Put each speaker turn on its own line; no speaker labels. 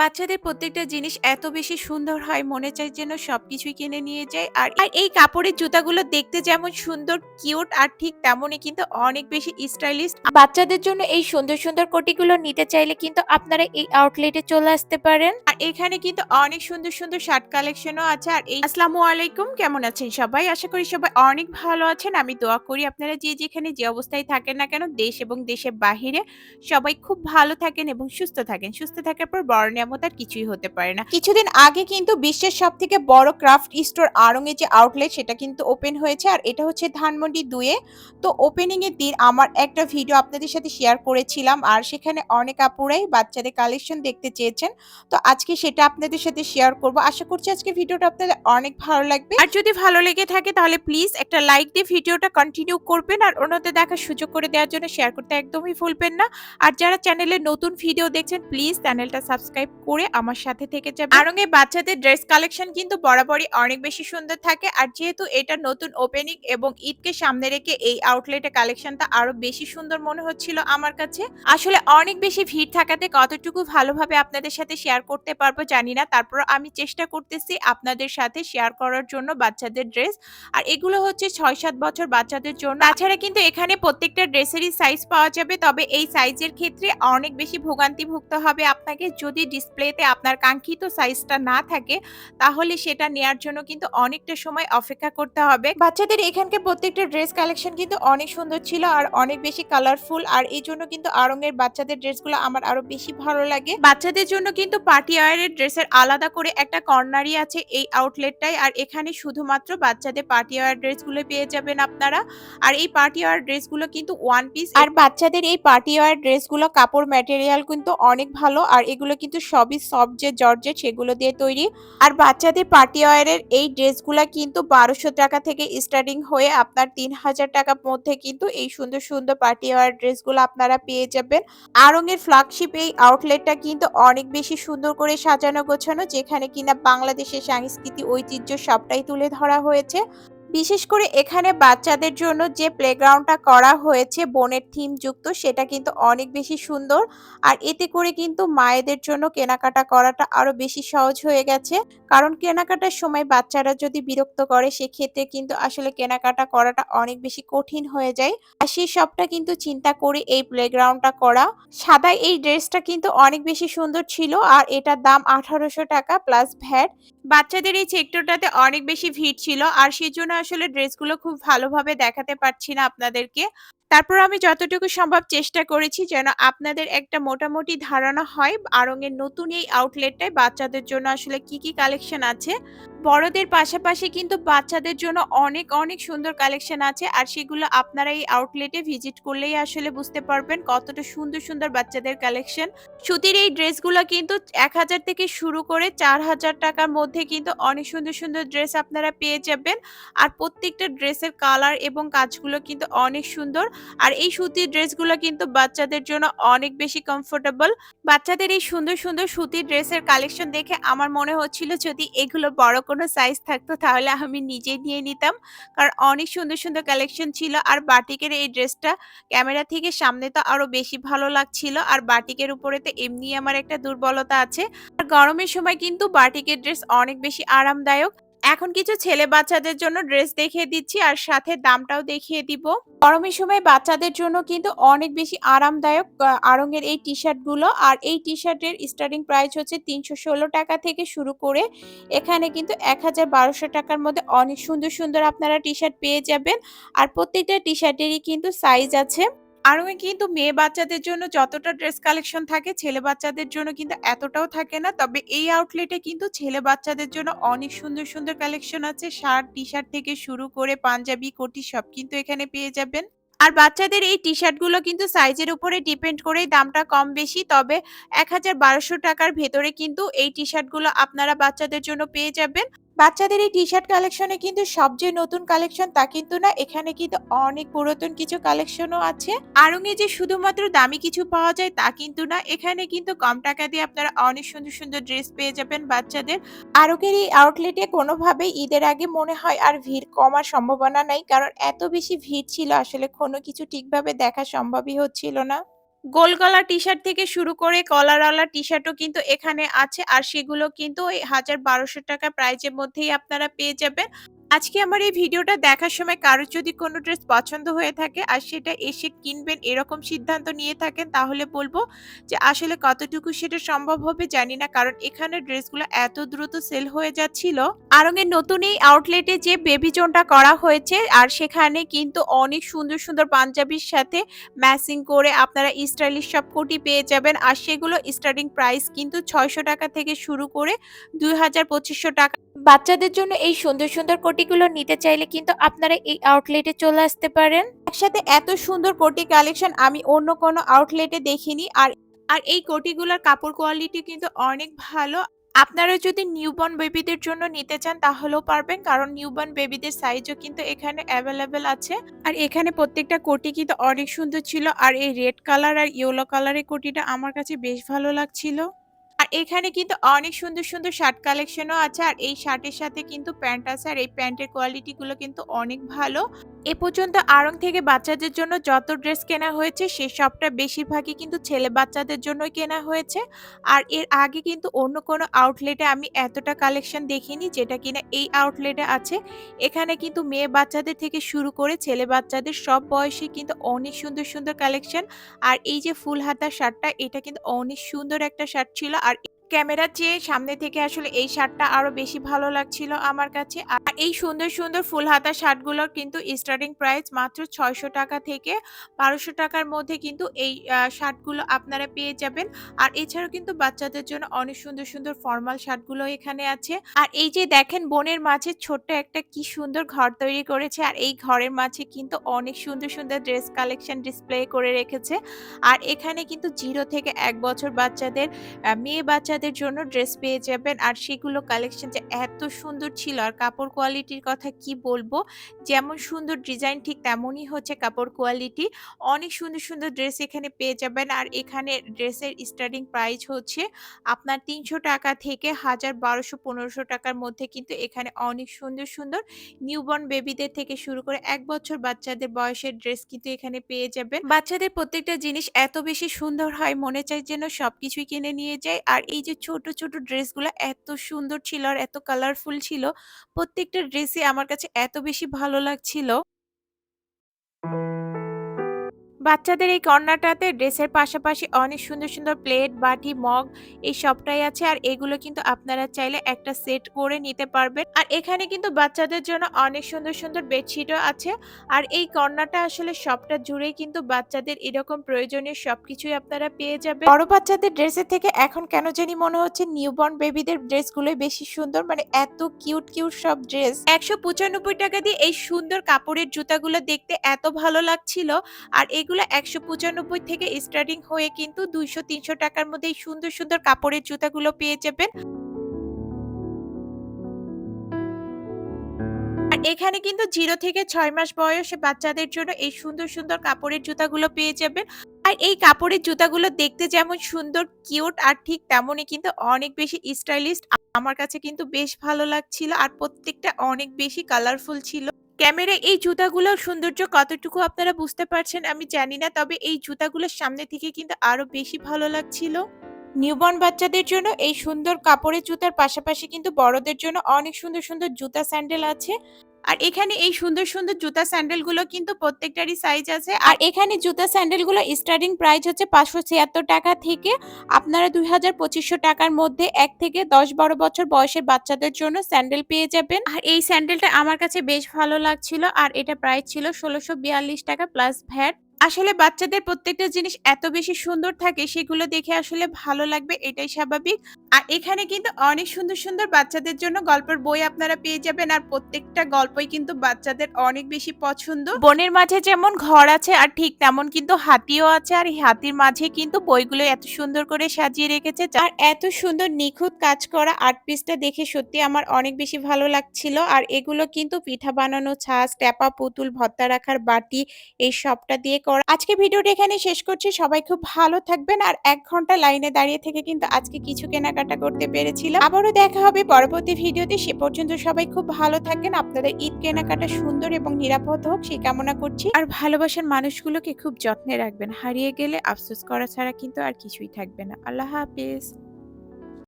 বাচ্চাদের প্রত্যেকটা জিনিস এত বেশি সুন্দর হয়, মনে চায় যেন সবকিছুই কিনে নিয়ে যায়। আর এই কাপড়ের জুতাগুলো দেখতে যেমন সুন্দর কিউট আর ঠিক তেমনই কিন্তু অনেক বেশি স্টাইলিস্ট বাচ্চাদের জন্য এই সুন্দর সুন্দর কোটিগুলো নিতে চাইলে কিন্তু আপনারা এই আউটলেটে চলে আসতে পারেন। আর এখানে কিন্তু অনেক সুন্দর সুন্দর শার্ট কালেকশনও আছে। আর এই আসসালামু আলাইকুম, কেমন আছেন সবাই? আশা করি সবাই অনেক ভালো আছেন। আমি দোয়া করি আপনারা যে যেখানে যে অবস্থায় থাকেন না কেন, দেশ এবং দেশের বাহিরে সবাই খুব ভালো থাকেন এবং সুস্থ থাকেন। সুস্থ থাকার পর বড় নিয়ামত আর কিছুই হতে পারে না। কিছুদিন আগে কিন্তু বিশ্বের সব থেকে বড় ক্রাফট স্টোর আড়ং এর যে আউটলেট সেটা কিন্তু ওপেন হয়েছে। আর এটা হচ্ছে ধানমন্ডি দুয়ে। তো ওপেনিং এর দিন আমার একটা ভিডিও আপনাদের সাথে শেয়ার করেছিলাম। আর সেখানে অনেক আপুরাই বাচ্চাদের কালেকশন দেখতে চেয়েছেন। তো আজকে সেটা আপনাদের সাথে শেয়ার করব। আশা করছি আজকে ভিডিওটা আপনাদের অনেক ভালো লাগবে। আর যদি ভালো লেগে থাকে তাহলে প্লিজ একটা লাইক দিয়ে ভিডিওটা কন্টিনিউ করবেন। আর অন্যদের দেখার সুযোগ করে দেওয়ার জন্য শেয়ার করতে একদমই ভুলবেন না। আর যারা চ্যানেলে নতুন ভিডিও দেখছেন প্লিজ চ্যানেলটা সাবস্ক্রাইব করে আমার সাথে থেকে যাবে। আরং বাচ্চাদের ড্রেস কালেকশন কিন্তু বরাবরই অনেক বেশি সুন্দর থাকে। আর যেহেতু এটা নতুন ওপেনিং এবং ঈদকে সামনে রেখে এই আউটলেটে কালেকশনটা আরও বেশি সুন্দর মনে হচ্ছিল আমার কাছে, আসলে অনেক বেশি ভিড় থাকাতে কতটুকু ভালোভাবে আপনাদের সাথে শেয়ার করতে পারব জানি না। তারপর আমি চেষ্টা করতেছি আপনাদের সাথে শেয়ার করার জন্য বাচ্চাদের ড্রেস আর এগুলো হচ্ছে ছয় সাত বছর বাচ্চাদের জন্য। তাছাড়া কিন্তু এখানে প্রত্যেকটা ড্রেসেরই সাইজ পাওয়া যাবে, তবে এই সাইজের ক্ষেত্রে অনেক বেশি ভোগান্তি ভুগতে হবে আপনাকে। যদি ডিসপ্লেতে আপনার কাঙ্ক্ষিত সাইজটা না থাকে, তাহলে সেটা নেয়ার জন্য কিন্তু অনেকটা সময় অপেক্ষা করতে হবে। বাচ্চাদের এখানকার প্রত্যেকটা ড্রেস কালেকশন কিন্তু অনেক সুন্দর ছিল আর অনেক বেশি কালারফুল আর এই জন্য কিন্তু আরঙের বাচ্চাদের ড্রেসগুলো আমার আরও বেশি ভালো লাগে। বাচ্চাদের জন্য কিন্তু পার্টি ওয়ারের ড্রেসের আলাদা করে একটা কর্নারই আছে এই আউটলেটটাই আর এখানে শুধুমাত্র বাচ্চাদের পার্টি ওয়ার ড্রেসগুলো পেয়ে যাবেন আপনারা। আর এই পার্টি ওয়ার ড্রেসগুলো কিন্তু ওয়ান পিস আর বাচ্চাদের এই পার্টি ওয়ার ড্রেসগুলো কাপড় ম্যাটেরিয়াল কিন্তু অনেক ভালো আর এগুলো কিন্তু সবই সফট যে জর্জেট, সেগুলো দিয়ে তৈরি। আর বাচ্চাদের পার্টি ওয়ারের এই ড্রেসগুলো কিন্তু বারোশো টাকা থেকে স্টার্টিং হয়ে আপনার তিন হাজার টাকার মধ্যে কিন্তু এই সুন্দর সুন্দর পার্টি ওয়ার ড্রেসগুলো আপনারা পেয়ে যাবেন। আরঙের ফ্ল্যাগশিপ এই আউটলেটটা কিন্তু অনেক বেশি সুন্দর করে সাজানো গোছানো, যেখানে কিনা বাংলাদেশের সাংস্কৃতিক ঐতিহ্য সবটাই তুলে ধরা হয়েছে। বিশেষ করে এখানে বাচ্চাদের জন্য যে প্লেগ্রাউন্ডটা করা হয়েছে, বনের থিম যুক্ত, সেটা কিন্তু অনেক বেশি সুন্দর। আর এতে করে কিন্তু মায়েদের জন্য কেনাকাটা করাটা আরও বেশি সহজ হয়ে গেছে। কারণ কেনাকাটার সময় বাচ্চারা যদি বিরক্ত করে, সেক্ষেত্রে কিন্তু আসলে কেনাকাটা করাটা অনেক বেশি কঠিন হয়ে যায়। আর সেই সবটা কিন্তু চিন্তা করে এই প্লেগ্রাউন্ডটা করা। সাদা এই ড্রেসটা কিন্তু অনেক বেশি সুন্দর ছিল, আর এটার দাম আঠারোশো টাকা প্লাস ভ্যাট বাচ্চাদের এই সেক্টরটাতে অনেক বেশি ভিড় ছিল আর সেই জন্য আসলে ড্রেসগুলো খুব ভালোভাবে দেখাতে পারছি না আপনাদেরকে। তারপর আমি যতটুকু সম্ভব চেষ্টা করেছি যেন আপনাদের একটা মোটামুটি ধারণা হয় আড়ংয়ের নতুন এই আউটলেটটায় বাচ্চাদের জন্য আসলে কি কি কালেকশন আছে। বড়দের পাশাপাশি কিন্তু বাচ্চাদের জন্য অনেক অনেক সুন্দর কালেকশন আছে আর সেগুলো আপনারা এই আউটলেটে ভিজিট করলেই আসলে বুঝতে পারবেন কতটা সুন্দর সুন্দর বাচ্চাদের কালেকশন সুতির এই ড্রেসগুলো কিন্তু এক হাজার থেকে শুরু করে চার হাজার টাকার মধ্যে কিন্তু অনেক সুন্দর সুন্দর ড্রেস আপনারা পেয়ে যাবেন। আর প্রত্যেকটা ড্রেসের কালার এবং কাজগুলো কিন্তু অনেক সুন্দর। আর এই সুতির ড্রেসগুলো কিন্তু বাচ্চাদের জন্য অনেক বেশি কমফোর্টেবল বাচ্চাদের এই সুন্দর সুন্দর সুতির ড্রেসের কালেকশন দেখে আমার মনে হচ্ছিল যদি এগুলো বড় কোনো সাইজ থাকতো তাহলে আমি নিজেই নিয়ে নিতাম। কারণ অনেক সুন্দর সুন্দর কালেকশন ছিল আর বাটিকের এই ড্রেসটা ক্যামেরা থেকে সামনে তো আরও বেশি ভালো লাগছিল আর বাটিকের উপরে তো এমনি আমার একটা দুর্বলতা আছে। আর গরমের সময় কিন্তু বাটিকের ড্রেস অনেক বেশি আরামদায়ক। এখন কিছু ছেলে বাচ্চাদের জন্য ড্রেস দেখিয়ে দিচ্ছি আর সাথে দামটাও দেখিয়ে দিব। গরমের সময় বাচ্চাদের জন্য কিন্তু অনেক বেশি আরামদায়ক আড়ঙের এই টি শার্টগুলো। আর এই টি শার্টের স্টার্টিং প্রাইস হচ্ছে তিনশো ষোলো টাকা থেকে শুরু করে এখানে কিন্তু এক হাজার বারোশো টাকার মধ্যে অনেক সুন্দর সুন্দর আপনারা টি শার্ট পেয়ে যাবেন। আর প্রত্যেকটা টি শার্টেরই কিন্তু সাইজ আছে। আরও কিন্তু মেয়ে বাচ্চাদের জন্য যতটা ড্রেস কালেকশন থাকে, ছেলে বাচ্চাদের জন্য কিন্তু এতটাও থাকে না। তবে এই আউটলেটে কিন্তু ছেলে বাচ্চাদের জন্য অনেক সুন্দর সুন্দর কালেকশন আছে। শার্ট টি শার্ট থেকে শুরু করে পাঞ্জাবি, কোটি সব কিন্তু এখানে পেয়ে যাবেন। আর বাচ্চাদের এই টি শার্টগুলো কিন্তু সাইজের উপরে ডিপেন্ড করেই দামটা কম বেশি। তবে এক টাকার ভেতরে কিন্তু এই টি শার্টগুলো আপনারা বাচ্চাদের জন্য পেয়ে যাবেন। বাচ্চাদের এই টি শার্ট কালেকশনে কিন্তু সবচেয়ে নতুন কালেকশন তা কিন্তু না, এখানে কিন্তু অনেক পুরাতন কিছু কালেকশনও আছে। আরঙে যে শুধুমাত্র দামি কিছু পাওয়া যায় তা কিন্তু না, এখানে কিন্তু কম টাকা দিয়ে আপনারা অনেক সুন্দর সুন্দর ড্রেস পেয়ে যাবেন বাচ্চাদের। আরঙের এই আউটলেটে কোনোভাবে ঈদের আগে মনে হয় আর ভিড় কমার সম্ভাবনা নাই, কারণ এত বেশি ভিড় ছিল আসলে কোনো কিছু ঠিকভাবে দেখা সম্ভবই হচ্ছিল না। গোল গলা টি-শার্ট থেকে শুরু করে কলারওয়ালা টি-শার্টও কিন্তু এখানে আছে। আর সেগুলো কিন্তু হাজার বারোশো টাকা প্রাইজের মধ্যেই আপনারা পেয়ে যাবেন। আজকে আমার এই ভিডিওটা দেখার সময় কারও যদি কোনো ড্রেস পছন্দ হয়ে থাকে আর সেটা এসে কিনবেন এরকম সিদ্ধান্ত নিয়ে থাকেন তাহলে বলব যে আসলে কতটুকু সেটা সম্ভব হবে জানি না। কারণ এখানে ড্রেসগুলো এত দ্রুত সেল হয়ে যাচ্ছিল। আড়ং-এর নতুন এই আউটলেটে যে বেবি জোনটা করা হয়েছে আর সেখানে কিন্তু অনেক সুন্দর, সুন্দর পাঞ্জাবির সাথে ম্যাচিং করে আপনারা স্টাইলিশ সব কোটি পেয়ে যাবেন। আর সেগুলো স্টার্টিং প্রাইস কিন্তু ৳৬০০ থেকে শুরু করে ৳২,০০০-২৫০০ বাচ্চাদের জন্য এই সুন্দর, সুন্দর কোটিগুলো নিতে চাইলে কিন্তু আপনারা এই আউটলেটে চলে আসতে পারেন। একসাথে এত সুন্দর কোটি কালেকশন আমি অন্য কোনো আউটলেটে দেখিনি। আর আর এই কোটিগুলোর কাপড় কোয়ালিটি কিন্তু অনেক ভালো। আপনারা যদি নিউবর্ন বেবিদের জন্য নিতে চান তাহলেও পারবেন। কারণ নিউবর্ন বেবিদের সাইজও কিন্তু এখানে অ্যাভেলেবেল আছে। আর এখানে প্রত্যেকটা কোটি কিন্তু অনেক সুন্দর ছিল। আর এই রেড কালার আর ইয়েলো কালারের কোটিটা আমার কাছে বেশ ভালো লাগছিল। আর এখানে কিন্তু অনেক সুন্দর, সুন্দর শার্ট কালেকশনও আছে। আর এই শার্টের সাথে কিন্তু প্যান্ট আছে। আর এই প্যান্টের কোয়ালিটি গুলো কিন্তু অনেক ভালো। এ পর্যন্ত আড়ং থেকে বাচ্চাদের জন্য যত ড্রেস কেনা হয়েছে সে সবটা বেশিরভাগই কিন্তু ছেলে বাচ্চাদের জন্যই কেনা হয়েছে। আর এর আগে কিন্তু অন্য কোনো আউটলেটে আমি এতটা কালেকশন দেখিনি যেটা কিনা এই আউটলেটে আছে। এখানে কিন্তু মেয়ে বাচ্চাদের থেকে শুরু করে ছেলে বাচ্চাদের সব বয়সী কিন্তু অনেক সুন্দর, সুন্দর কালেকশন। আর এই যে ফুল হাতা শার্টটা এটা কিন্তু অনেক সুন্দর একটা শার্ট ছিল। আর ক্যামেরার চেয়ে সামনে থেকে আসলে এই শার্টটা আরও বেশি ভালো লাগছিল আমার কাছে। আর এই সুন্দর, সুন্দর ফুল হাতা শার্টগুলোর কিন্তু স্টার্টিং প্রাইস মাত্র ৳৬০০ থেকে বারোশো টাকার মধ্যে কিন্তু এই শার্টগুলো আপনারা পেয়ে যাবেন। আর এছাড়াও কিন্তু বাচ্চাদের জন্য অনেক সুন্দর, সুন্দর ফরমাল শার্টগুলো এখানে আছে। আর এই যে দেখেন বনের মাঝে ছোট্ট একটা কি সুন্দর ঘর তৈরি করেছে। আর এই ঘরের মাঝে কিন্তু অনেক সুন্দর, সুন্দর ড্রেস কালেকশন ডিসপ্লে করে রেখেছে। আর এখানে কিন্তু জিরো থেকে এক বছর বাচ্চাদের মেয়ে মেয়ে বাচ্চাদের জন্য ড্রেস পেয়ে যাবেন। আর সেগুলো কালেকশন যে এত সুন্দর ছিল আর কাপড় কোয়ালিটির কথা কি বলব। যেমন সুন্দর ডিজাইন ঠিক তেমনই হচ্ছে কাপড় কোয়ালিটি। অনেক সুন্দর, সুন্দর ড্রেস এখানে পেয়ে যাবেন। আর এখানে ড্রেসের স্টার্টিং প্রাইস হচ্ছে আপনার ৳৩০০ থেকে হাজার বারোশো পনেরোশো টাকার মধ্যে কিন্তু এখানে অনেক সুন্দর, সুন্দর নিউবর্ন বেবিদের থেকে শুরু করে এক বছর বাচ্চাদের বয়সের ড্রেস কিন্তু এখানে পেয়ে যাবেন। বাচ্চাদের প্রত্যেকটা জিনিস এত বেশি সুন্দর হয় মনে চায় যেন সবকিছুই কিনে নিয়ে যায় আর এই যে ছোট, ছোট ড্রেসগুলো এত সুন্দর ছিল আর এত কালারফুল ছিল। প্রত্যেকটা ড্রেসই আমার কাছে এত বেশি ভালো লাগছিল। বাচ্চাদের এই কর্নারটাতে ড্রেসের পাশাপাশি অনেক সুন্দর, সুন্দর প্লেট, বাটি, মগ এই সবটাই আছে। আর এগুলো কিন্তু আপনারা চাইলে একটা সেট করে নিতে পারবেন। আর এখানে কিন্তু বাচ্চাদের জন্য অনেক সুন্দর, সুন্দর বেডশিটও আছে। আর এই কর্নারটা আসলে সবটা জুড়েই কিন্তু বাচ্চাদের এরকম প্রয়োজনীয় সবকিছুই আপনারা পেয়ে যাবেন। বড় বাচ্চাদের ড্রেসের থেকে এখন কেন জানি মনে হচ্ছে নিউবর্ন বেবিদের ড্রেসগুলোই বেশি সুন্দর। মানে এত কিউট, কিউট সব ড্রেস। ৳১৯৫ দিয়ে এই সুন্দর কাপড়ের জুতাগুলো দেখতে এত ভালো লাগছিল। আর এগুলো ৳১৯৫ থেকে স্টার্টিং হয়ে কিন্তু দুইশো তিনশো টাকার মধ্যে সুন্দর, সুন্দর কাপড়ের জুতাগুলো পেয়ে যাবেন। এখানে কিন্তু জিরো থেকে ছয় মাস বয়সে বাচ্চাদের জন্য এই সুন্দর, সুন্দর কাপড়ের জুতাগুলো পেয়ে যাবেন। আর এই কাপড়ের জুতাগুলো দেখতে যেমন সুন্দর, কিউট আর ঠিক তেমনই কিন্তু অনেক বেশি স্টাইলিস্ট আমার কাছে কিন্তু বেশ ভালো লাগছিল। আর প্রত্যেকটা অনেক বেশি কালারফুল ছিল। ক্যামেরায় এই জুতাগুলোর সৌন্দর্য কতটুকু আপনারা বুঝতে পারছেন আমি জানি না। তবে এই জুতাগুলোর সামনে থেকে কিন্তু আরও বেশি ভালো লাগছিল। নিউবর্ন বাচ্চাদের জন্য এই সুন্দর কাপড়ের জুতার পাশাপাশি কিন্তু বড়দের জন্য অনেক সুন্দর, সুন্দর জুতা স্যান্ডেল আছে। আর এখানে এই সুন্দর, সুন্দর জুতা স্যান্ডেলগুলো কিন্তু প্রত্যেকটারই সাইজ আছে। আর এখানে জুতা স্যান্ডেলগুলো স্টার্টিং প্রাইস হচ্ছে ৳৫৭৬ থেকে আপনারা দুই হাজার পঁচিশশো টাকার মধ্যে এক থেকে দশ বারো বছর বয়সের বাচ্চাদের জন্য স্যান্ডেল পেয়ে যাবেন। আর এই স্যান্ডেলটা আমার কাছে বেশ ভালো লাগছিল। আর এটা প্রাইস ছিল ৳১৬৪২ প্লাস ভ্যাট। আসলে বাচ্চাদের প্রত্যেকটা জিনিস এত বেশি সুন্দর থাকে সেগুলো দেখে আসলে ভালো লাগবে এটাই স্বাভাবিক। আর এখানে কিন্তু অনেক সুন্দর, সুন্দর বাচ্চাদের জন্য গল্পের বই আপনারা পেয়ে যাবেন। আর প্রত্যেকটা গল্পই কিন্তু বাচ্চাদের অনেক বেশি পছন্দ। বনের মাঝে যেমন ঘর আছে আর ঠিক তেমন কিন্তু হাতিও আছে। আর এই হাতির মাঝে কিন্তু বইগুলো এত সুন্দর করে সাজিয়ে রেখেছে। আর এত সুন্দর নিখুঁত কাজ করা আর্ট পিসটা দেখে সত্যি আমার অনেক বেশি ভালো লাগছিল। আর এগুলো কিন্তু পিঠা বানানো ছাঁচ, ট্যাপা পুতুল, ভত্তা রাখার বাটি এই সবটা দিয়ে করা। আজকে ভিডিওটা এখানে শেষ করছি। সবাই খুব ভালো থাকবেন। আর এক ঘণ্টা লাইনে দাঁড়িয়ে থেকে কিন্তু আজকে কিছু কেনাকাটা করতে পেরেছিলাম। আবারও দেখা হবে পরবর্তী ভিডিওতে। সে পর্যন্ত সবাই খুব ভালো থাকবেন। আপনাদের ঈদ কেনাকাটা সুন্দর এবং নিরাপদ হোক, সেই কামনা করছি। আর ভালোবাসার মানুষগুলোকে খুব যত্নে রাখবেন। হারিয়ে গেলে আফসোস করা ছাড়া কিন্তু আর কিছুই থাকবে না। আল্লাহ হাফিজ।